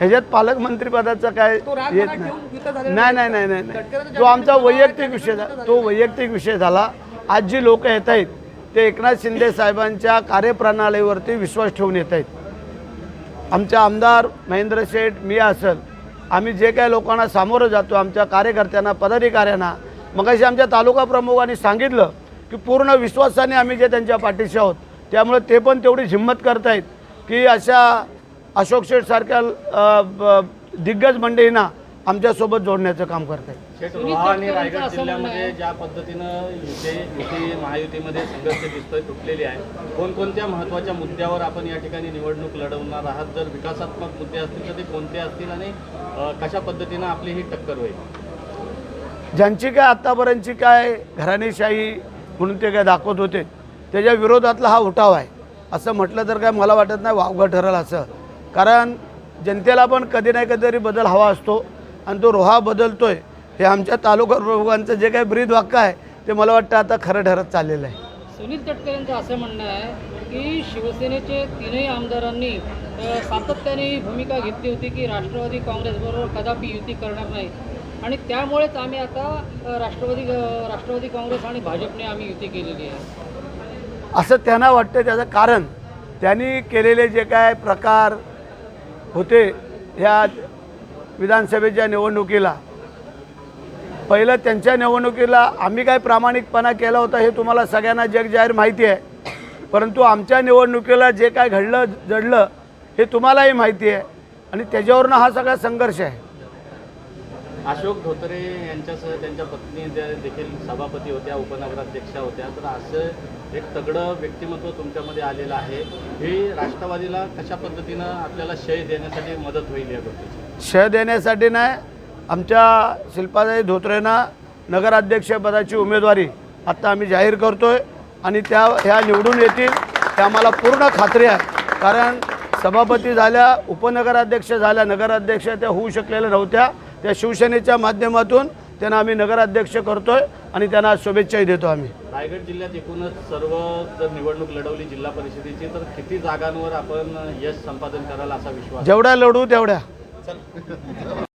ह्याच्यात पालकमंत्रीपदाचा काय येत नाही. नाही नाही नाही. नाही तो आमचा वैयक्तिक विषय झाला तो वैयक्तिक विषय झाला. आज जी लोक येत आहेत ते एकनाथ शिंदे साहेबांच्या कार्यप्रणालीवरती विश्वास ठेवून येत आहेत. आमचे आमदार महेंद्र शेठ मी असेल आम्ही जे काही लोकांना सामोरं जातो आमच्या कार्यकर्त्यांना पदाधिकाऱ्यांना मगाशी आमच्या तालुका प्रमुखांनी सांगितलं की पूर्ण विश्वासाने आम्ही जे त्यांच्या पाठीशी आहोत त्यामुळे ते पण तेवढी हिंमत करतायत की अशा अशोक शेठ सारख्या अ, ब- दिग्गज मंडळींना आमच्यासोबत जोडण्याचं काम आणि तटकरेंचं रायगड जिल्ह्यामध्ये आहे- ज्या पद्धतीनं युती युती महायुतीमध्ये संघर्ष दिसतोय तुटलेली आहे. कोणकोणत्या महत्त्वाच्या मुद्द्यावर आपण या ठिकाणी निवडणूक लढवणार आहात? जर विकासात्मक मुद्दे असतील तर ते कोणते असतील आणि कशा पद्धतीनं आपली ही टक्कर होईल? ज्यांची काय आत्तापर्यंतची काय घराणेशाही म्हणून ते काय दाखवत होते त्याच्या विरोधातला हा उठाव आहे. असं म्हटलं तर काय मला वाटत नाही वावगं ठरेल असं. कारण जनतेला पण कधी नाही कधीतरी बदल हवा असतो आणि तो रोहा बदलतोय. हे आमच्या तालुका प्रमुखांचं जे काही ब्रीद वाक्य आहे ते मला वाटतं आता खरं ठरत चाललेलं आहे. सुनील तटकरेंचं असं म्हणणं आहे की शिवसेनेचे तीनही आमदारांनी सातत्याने ही भूमिका घेतली होती की राष्ट्रवादी काँग्रेसबरोबर कदापि युती करणार नाही. आणि त्यामुळेच आम्ही आता राष्ट्रवादी राष्ट्रवादी काँग्रेस आणि भाजपने आम्ही युती केलेली आहे. असं त्यांना वाटतं त्याचं कारण. त्यांनी केलेले जे काय प्रकार होते ह्या विधानसभेच्या निवडणुकीला. पहिलं त्यांच्या निवडणुकीला आम्ही काय प्रामाणिकपणा केला होता हे तुम्हाला सगळ्यांना जगजाहीर माहिती आहे. परंतु आमच्या निवडणुकीला जे काय घडलं जडलं हे तुम्हालाही माहिती आहे आणि त्याच्यावरनं हा सगळा संघर्ष आहे. अशोक धोत्रे यांच्यासह त्यांच्या पत्नी ज्या देखील सभापती होत्या उपनगराध्यक्षा होत्या तर असं एक तगडं व्यक्तिमत्व तुमच्यामध्ये आलेलं आहे. ही राष्ट्रवादीला कशा पद्धतीनं आपल्याला शय देण्यासाठी मदत होईल या गोष्टीची? शय देण्यासाठी नाही आमच्या शिल्पाताई धोत्रेंना नगराध्यक्षपदाची उमेदवारी आत्ता आम्ही जाहीर करतोय आणि त्या ह्या निवडून येतील हे आम्हाला पूर्ण खात्री आहे. कारण सभापती झाल्या उपनगराध्यक्ष झाल्या नगराध्यक्ष त्या होऊ शकलेल्या नव्हत्या. त्या शिवसेनेच्या माध्यमातून त्यांना आम्ही नगराध्यक्ष करतोय आणि त्यांना शुभेच्छाही देतो आम्ही. रायगड जिल्ह्यात एकूणच सर्व जर निवडणूक लढवली जिल्हा परिषदेची तर किती जागांवर आपण यश संपादन कराल असा विश्वास? जेवढ्या लढू तेवढ्या.